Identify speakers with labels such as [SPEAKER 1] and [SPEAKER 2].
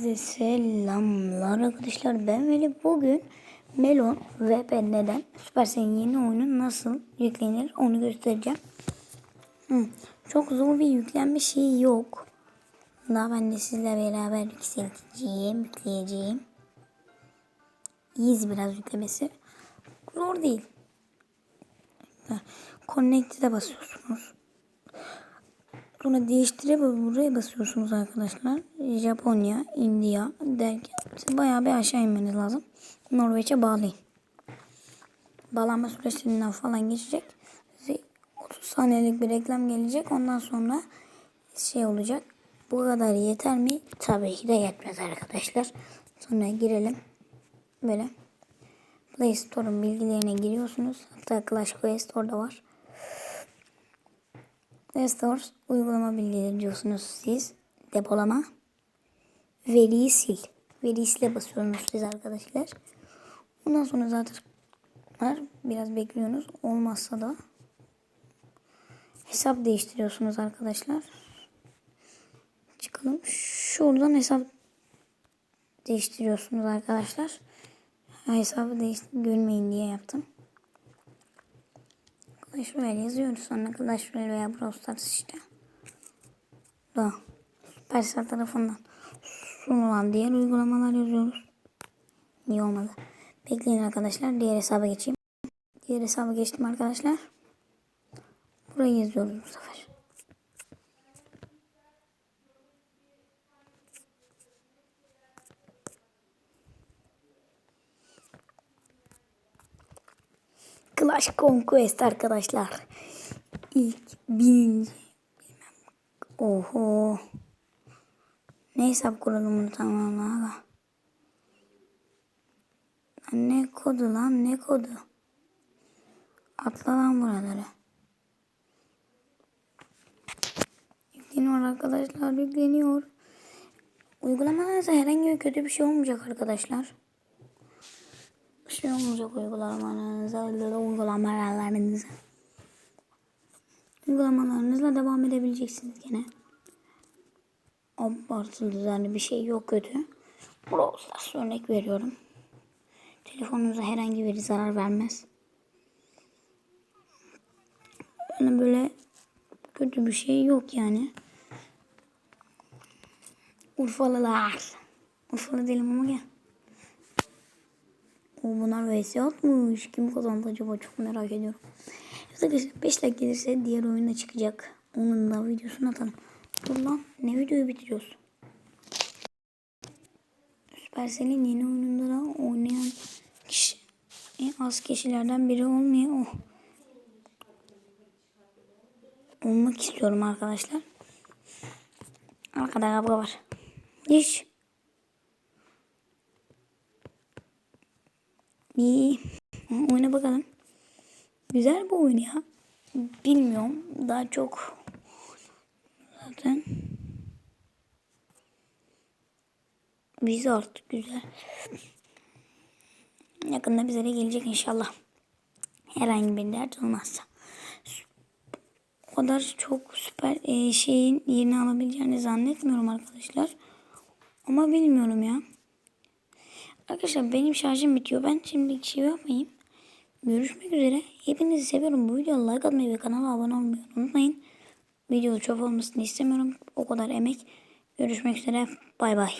[SPEAKER 1] Herkese Selamlar arkadaşlar ben Veli bugün Melon ve neden Supercell'in yeni oyunu nasıl yüklenir onu göstereceğim. Hı, çok zor bir yüklenme şeyi yok. Daha ben de sizle beraber yükselteceğim, yükleyeceğim. İyiyiz biraz yüklemesi. Zor değil. Connect'e basıyorsunuz. Sonra değiştire buraya basıyorsunuz arkadaşlar. Japonya, India derken işte bayağı bir aşağı inmeniz lazım. Norveç'e bağlayın. Bağlanma süreçlerinden falan geçecek. Size 30 saniyelik bir reklam gelecek. Ondan sonra şey olacak. Bu kadar yeter mi? Tabii ki de yetmez arkadaşlar. Sonra girelim. Böyle. Play Store'un bilgilerine giriyorsunuz. Hatta Clash Quest orada var. Restore uygulama bilgileri diyorsunuz siz. Depolama. Veriyi sil. Veriyi sile basıyorsunuz siz arkadaşlar. Ondan sonra zaten var. Biraz bekliyorsunuz. Olmazsa da hesap değiştiriyorsunuz arkadaşlar. Çıkalım. Şuradan hesap değiştiriyorsunuz arkadaşlar. Hesabı değiş görmeyin diye yaptım. Clash Royale yazıyoruz sonra Clash Royale veya Brawl Stars işte. Da Supercell tarafından sunulan diğer uygulamalar yazıyoruz. Niye olmadı? Bekleyin arkadaşlar. Diğer hesaba geçeyim. Diğer hesaba geçtim arkadaşlar. Burayı yazıyoruz bu sefer. Clash Conquest arkadaşlar. İlk. Bilmem. Oho. Ne hesap kurulumunu tamamla. Ne kodu lan ne kodu. Atla lan buraları. Yükleniyor arkadaşlar yükleniyor. Uygulamalarınızda herhangi bir kötü bir şey olmayacak arkadaşlar bir şey olmayacak uygulamalarınıza, uygulamalarınıza. Uygulamalarınızla devam edebileceksiniz gene. Abartılı düzenli bir şey yok kötü. Brawl örnek veriyorum. Telefonunuza herhangi bir zarar vermez. Yani böyle kötü bir şey yok yani. Urfalılar. Urfalı değilim ama gel. O bunlar vs atmış. Kim kazandı acaba çok merak ediyorum. Evet arkadaşlar 5 like gelirse diğer oyuna çıkacak. Onun da videosunu atalım. Dur lan ne videoyu bitiriyoruz? Supercell'in yeni oyununda da oynayan kişi en az kişilerden biri olmuyor. Oh. Olmak istiyorum arkadaşlar. Arkada kavga var. Hiç. İyi. Oyuna bakalım. Güzel bu oyun ya. Bilmiyorum. Daha çok zaten bizi artık güzel. Yakında bize de gelecek inşallah. Herhangi bir dert olmazsa. O kadar çok süper e, şeyin yerini alabileceğini zannetmiyorum arkadaşlar. Ama bilmiyorum ya. Arkadaşlar benim şarjım bitiyor. Ben şimdi şey yapmayayım. Görüşmek üzere. Hepinizi seviyorum. Bu videoya like atmayı ve kanala abone olmayı unutmayın. Video çok olmasını istemiyorum. O kadar emek. Görüşmek üzere. Bay bay.